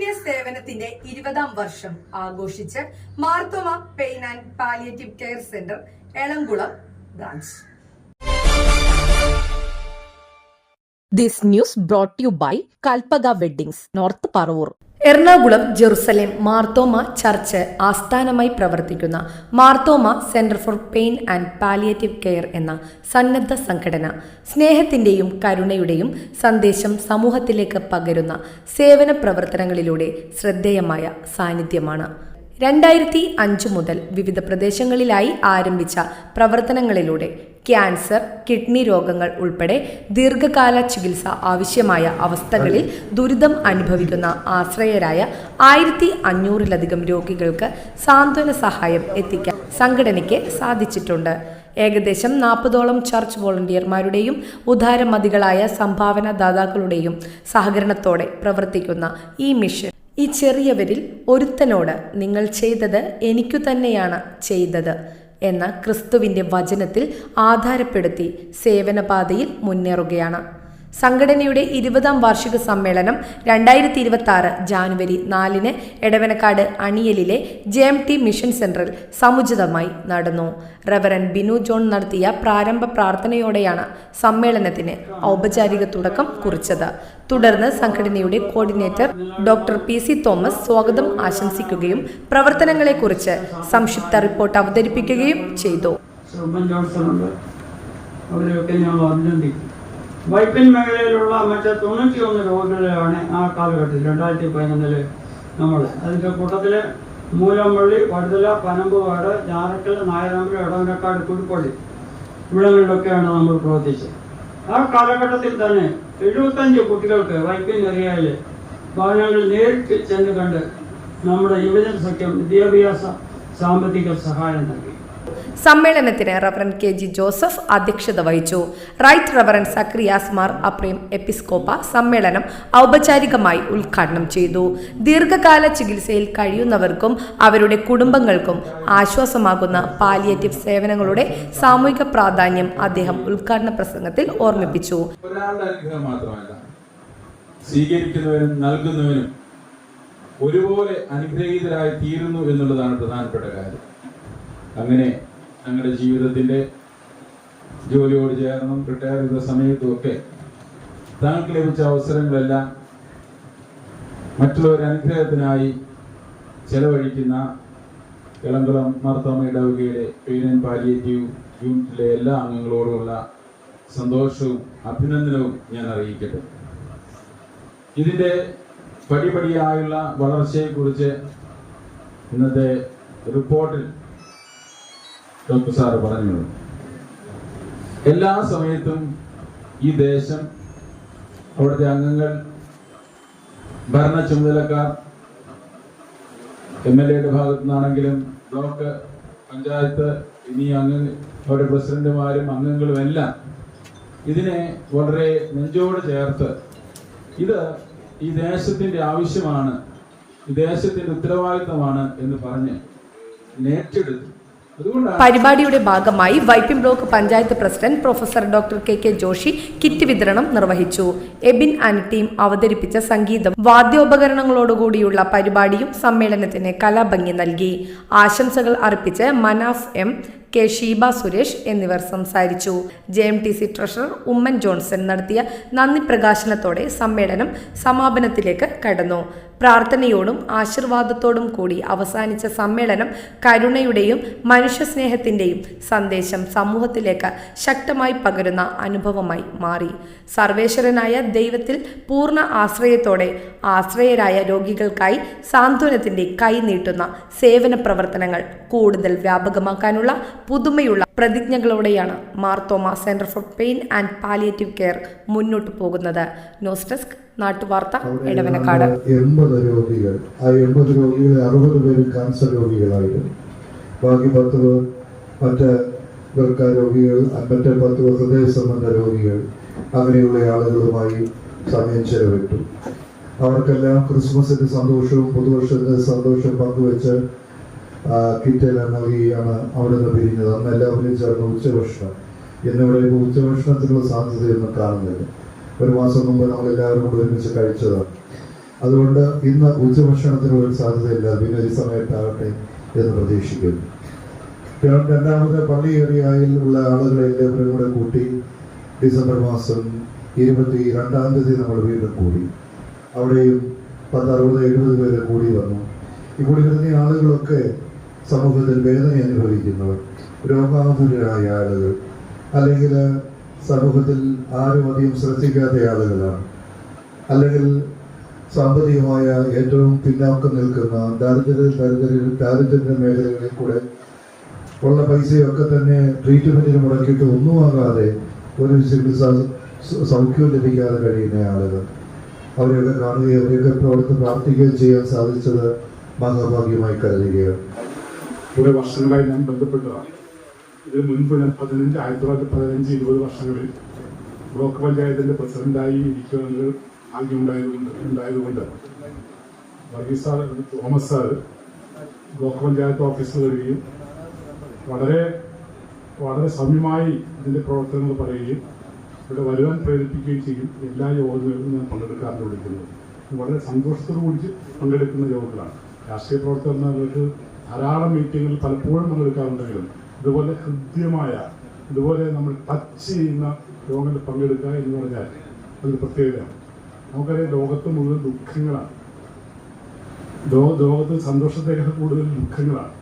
കാരുണ്യ സേവനത്തിന്റെ ഇരുപതാം വർഷം ആഘോഷിച്ച് Marthoma pain and palliative care centre Elamkulam branch this news brought you by by Kalpaga north Paravur. Ernakulam Jerusalem Marthoma church ആസ്ഥാനമായി പ്രവർത്തിക്കുന്ന Marthoma centre for pain and palliative care എന്ന സന്നദ്ധ സംഘടന സ്നേഹത്തിന്റെയും കരുണയുടെയും സന്ദേശം സമൂഹത്തിലേക്ക് പകരുന്ന സേവന പ്രവർത്തനങ്ങളിലൂടെ ശ്രദ്ധേയമായ സാന്നിധ്യമാണ്. രണ്ടായിരത്തി അഞ്ച് മുതൽ വിവിധ പ്രദേശങ്ങളിലായി ആരംഭിച്ച പ്രവർത്തനങ്ങളിലൂടെ ക്യാൻസർ കിഡ്നി രോഗങ്ങൾ ഉൾപ്പെടെ ദീർഘകാല ചികിത്സ ആവശ്യമായ അവസ്ഥകളിൽ ദുരിതം അനുഭവിക്കുന്ന ആശ്രയരായ ആയിരത്തി അഞ്ഞൂറിലധികം രോഗികൾക്ക് സാന്ത്വന സഹായം എത്തിക്കാൻ സംഘടനയ്ക്ക് സാധിച്ചിട്ടുണ്ട്. ഏകദേശം നാൽപ്പതോളം ചർച്ച് വോളണ്ടിയർമാരുടെയും ഉദാരമതികളായ സംഭാവന ദാതാക്കളുടെയും സഹകരണത്തോടെ പ്രവർത്തിക്കുന്ന ഈ മിഷൻ ഈ ചെറിയവരിൽ ഒരുത്തനോട് നിങ്ങൾ ചെയ്തത് എനിക്കു തന്നെയാണ് ചെയ്തത് എന്ന ക്രിസ്തുവിന്റെ വചനത്തിൽ ആധാരപ്പെടുത്തി സേവനപാതയിൽ മുന്നേറുകയാണ്. സംഘടനയുടെ ഇരുപതാം വാർഷിക സമ്മേളനം രണ്ടായിരത്തി ഇരുപത്തി ആറ് ജാനുവരി നാലിന് എടവനക്കാട് അണിയലിലെ ജെ എം ടി മിഷൻ സെന്ററിൽ സമുചിതമായി നടന്നു. റവറൻ ബിനു ജോൺ നടത്തിയ പ്രാരംഭ പ്രാർത്ഥനയോടെയാണ് സമ്മേളനത്തിന് ഔപചാരിക തുടക്കം കുറിച്ചത്. തുടർന്ന് സംഘടനയുടെ coordinator doctor P. C. Thomas സ്വാഗതം ആശംസിക്കുകയും പ്രവർത്തനങ്ങളെക്കുറിച്ച് സംക്ഷിപ്ത റിപ്പോർട്ട് അവതരിപ്പിക്കുകയും ചെയ്തു. അവരെയൊക്കെ ഞാൻ വൈപ്പിൻ മേഖലയിലുള്ള മറ്റേ തൊണ്ണൂറ്റി ഒന്ന് രോഗികളെയാണ് ആ കാലഘട്ടത്തിൽ രണ്ടായിരത്തി പതിനൊന്നിൽ നമ്മൾ അതിന്റെ കൂട്ടത്തിൽ മൂലമ്പള്ളി വടുതല പനമ്പുകാട് ഞാറക്കൽ നായരമ്പല ഇടവനക്കാട് കുരുപ്പള്ളി ഇവിടങ്ങളിലൊക്കെയാണ് നമ്മൾ പ്രവർത്തിച്ചത്. ആ കാലഘട്ടത്തിൽ തന്നെ എഴുപത്തഞ്ച് കുട്ടികൾക്ക് വൈപ്പിൻ ഏരിയയിൽ ഭവനങ്ങളിൽ നേരിട്ട് ചെന്ന് കണ്ട് നമ്മുടെ യുവജന സഖ്യം വിദ്യാഭ്യാസ സാമ്പത്തിക സഹായം നൽകി. സമ്മേളനത്തിന് റവറൻ കെ ജി ജോസഫ് അധ്യക്ഷത വഹിച്ചു. റൈറ്റ് റവറൻ സക്രിയാസ് മാർ അപ്രീം എപ്പിസ്കോപ്പ സമ്മേളനം ഔപചാരികമായി ഉദ്ഘാടനം ചെയ്തു. ദീർഘകാല ചികിത്സയിൽ കഴിയുന്നവർക്കും അവരുടെ കുടുംബങ്ങൾക്കും ആശ്വാസമാകുന്ന പാലിയേറ്റീവ് സേവനങ്ങളുടെ സാമൂഹിക പ്രാധാന്യം അദ്ദേഹം ഉദ്ഘാടന പ്രസംഗത്തിൽ ഓർമ്മിപ്പിച്ചു. നൽകുന്നവനും ഒരുപോലെ അനുഗ്രഹീതരായി തീരുന്നു എന്നുള്ളതാണ് പ്രധാനപ്പെട്ട കാര്യം. അങ്ങനെ ഞങ്ങളുടെ ജീവിതത്തിന്റെ ജോലിയോട് ചേർന്നും റിട്ടയർ ചെയ്ത സമയത്തും ഒക്കെ താങ്കൾക്ക് ലഭിച്ച അവസരങ്ങളെല്ലാം മറ്റുള്ളവരുടെ അനുഗ്രഹത്തിനായി ചെലവഴിക്കുന്ന ഇളംകുളം മാർത്തോമ ഇടവകയിലെ പെയിൻ ആൻഡ് പാലിയേറ്റീവ് യൂണിറ്റിലെ എല്ലാ അംഗങ്ങളോടുമുള്ള സന്തോഷവും അഭിനന്ദനവും ഞാൻ അറിയിക്കട്ടെ. ഇതിന്റെ പടിപടിയായുള്ള വളർച്ചയെക്കുറിച്ച് ഇന്നത്തെ റിപ്പോർട്ടിൽ ഡോക്ടർ സാറ് പറഞ്ഞു. എല്ലാ സമയത്തും ഈ ദേശം അവിടുത്തെ അംഗങ്ങൾ ഭരണ ചുമതലക്കാർ എം എൽ എയുടെ ഭാഗത്തു നിന്നാണെങ്കിലും ബ്ലോക്ക് പഞ്ചായത്ത് ഇനി അംഗ അവരുടെ പ്രസിഡന്റുമാരും അംഗങ്ങളും എല്ലാം ഇതിനെ വളരെ നെഞ്ചോട് ചേർത്ത് ഇത് ഈ ദേശത്തിന്റെ ആവശ്യമാണ് ഈ ദേശത്തിന്റെ ഉത്തരവാദിത്തമാണ് എന്ന് പറഞ്ഞ് നേറ്റെടുത്തു പരിപാടിയുടെ ഭാഗമായി Vypin block panchayat president professor doctor K K Joshi kit വിതരണം നിർവഹിച്ചു. എബിൻ ആൻഡ് ടീം അവതരിപ്പിച്ച സംഗീതം വാദ്യോപകരണങ്ങളോടുകൂടിയുള്ള പരിപാടിയും സമ്മേളനത്തിന് കലാഭംഗി നൽകി. ആശംസകൾ അർപ്പിച്ച് മനാഫ് എം കെ ഷീബ സുരേഷ് എന്നിവർ സംസാരിച്ചു. J M T C treasurer Oommen Johnson നടത്തിയ നന്ദി പ്രകാശനത്തോടെ സമ്മേളനം സമാപനത്തിലേക്ക് കടന്നു. പ്രാർത്ഥനയോടും ആശീർവാദത്തോടും കൂടി അവസാനിച്ച സമ്മേളനം കരുണയുടെയും മനുഷ്യസ്നേഹത്തിന്റെയും സന്ദേശം സമൂഹത്തിലേക്ക് ശക്തമായി പകരുന്ന അനുഭവമായി മാറി. സർവേശ്വരനായ ദൈവത്തിൽ പൂർണ ആശ്രയത്തോടെ ആശ്രയരായ രോഗികൾക്കായി സാന്ത്വനത്തിന്റെ കൈനീട്ടുന്ന സേവന പ്രവർത്തനങ്ങൾ കൂടുതൽ വ്യാപകമാക്കാനുള്ള പുതുമയുള്ള പ്രതിജ്ഞകളോടെയാണ് Marthoma centre for pain and palliative care മുന്നോട്ട് പോകുന്നത്. ന്യൂസ് ഡെസ്ക് നാട്ടുവാർത്ത ഇടവനക്കാട് എൺപത് രോഗികൾ ആ എൺപത് രോഗികളിൽ അറുപത് പേരും ക്യാൻസർ രോഗികളായിരുന്നു. ബാക്കി പത്ത് പേർ മറ്റ് രോഗികൾ മറ്റേ പത്ത് പേർ ഹൃദയ സംബന്ധ രോഗികൾ അങ്ങനെയുള്ള ആളുകളുമായി സമയം ചെലവിട്ടു. അവർക്കെല്ലാം ക്രിസ്മസിന്റെ സന്തോഷവും പുതുവർഷത്തിന്റെ സന്തോഷവും പങ്കുവെച്ച് കിറ്റെല്ലാം നൽകിയാണ് അവിടെ നിന്ന് പിരിഞ്ഞത്. അന്ന് എല്ലാവരും ചേർന്ന് ഉച്ചഭക്ഷണം. എന്നിവിടെ ഉച്ചഭക്ഷണത്തിനുള്ള സാധ്യതയൊന്നും കാണുന്നില്ല. ഒരു മാസം മുമ്പ് നമ്മൾ എല്ലാവരും കൂടി ഒരുമിച്ച് കഴിച്ചതാണ്. അതുകൊണ്ട് ഇന്ന് ഉച്ചഭക്ഷണത്തിനുള്ള ഒരു സാധ്യതയില്ല. പിന്നെ ഈ സമയത്താകട്ടെ എന്ന് പ്രതീക്ഷിക്കുന്നു. രണ്ടാമത്തെ രണ്ടാമത് പള്ളി ഏരിയയിൽ ഉള്ള ആളുകളെ എല്ലാവരും കൂടെ കൂട്ടി ഡിസംബർ മാസം ഇരുപത്തി രണ്ടാം തീയതി നമ്മൾ വീണ്ടും കൂടി. അവിടെയും പത്ത് അറുപത് എഴുപത് പേര് കൂടി വന്നു. ഈ കൂടി വരുന്ന ആളുകളൊക്കെ സമൂഹത്തിൽ വേദന അനുഭവിക്കുന്നവർ രോഗാതുരായ ആളുകൾ. അല്ലെങ്കിൽ സമൂഹത്തിൽ ആരും അധികം ശ്രദ്ധിക്കാത്ത ആളുകളാണ്. അല്ലെങ്കിൽ സാമ്പത്തികമായ ഏറ്റവും പിന്നാക്കം നിൽക്കുന്ന ദാരിദ്ര്യ ദരിദ്ര ദാരിദ്ര്യ മേഖലകളിൽ കൂടെ ഉള്ള പൈസയൊക്കെ തന്നെ ട്രീറ്റ്മെന്റിന് മുടക്കിയിട്ട് ഒന്നുമാകാതെ ഒരു ചികിത്സ സൗഖ്യം ലഭിക്കാതെ കഴിയുന്ന ആളുകൾ. അവരെയൊക്കെ കാണുകയും അവരെയൊക്കെ പ്രവർത്തി പ്രാർത്ഥിക്കുകയും ചെയ്യാൻ സാധിച്ചത് മഹാഭാഗ്യമായി കരുതുകയാണ്. കുറെ വർഷങ്ങളായി ഞാൻ ബന്ധപ്പെട്ടതാണ്. ഇതിന് മുൻപ് പതിനഞ്ച് ആയിരത്തി തൊള്ളായിരത്തി പതിനഞ്ച് ഇരുപത് വർഷങ്ങളിൽ ബ്ലോക്ക് പഞ്ചായത്തിന്റെ പ്രസിഡന്റായി ഇരിക്കുന്നത് ആദ്യം ഉണ്ടായതുകൊണ്ട് ഉണ്ടായതുകൊണ്ട് Varghese sir Thomas sir block panchayat ഓഫീസിൽ വരികയും വളരെ വളരെ സൗമ്യമായി ഇതിന്റെ പ്രവർത്തനങ്ങൾ പറയുകയും ഇവിടെ വരുവാൻ പ്രേരിപ്പിക്കുകയും ചെയ്യും. എല്ലാ യോഗങ്ങളിലും ഞാൻ പങ്കെടുക്കാറുണ്ട് വിളിക്കുന്നത് വളരെ സന്തോഷത്തോടു കൂടി പങ്കെടുക്കുന്ന യോഗങ്ങളാണ്. രാഷ്ട്രീയ പ്രവർത്തകർക്ക് ധാരാളം മീറ്റിങ്ങിൽ പലപ്പോഴും പങ്കെടുക്കാറുണ്ടെങ്കിലും ഇതുപോലെ ഹൃദ്യമായ ഇതുപോലെ നമ്മൾ ടച്ച് ചെയ്യുന്ന യോഗങ്ങളിൽ പങ്കെടുക്കുക എന്ന് പറഞ്ഞാൽ അതൊരു പ്രത്യേകതയാണ്. നമുക്കറിയാം ലോകത്ത് മുഴുവൻ ദുഃഖങ്ങളാണ്. ലോകത്ത് സന്തോഷത്തേക്കാൾ കൂടുതൽ ദുഃഖങ്ങളാണ്.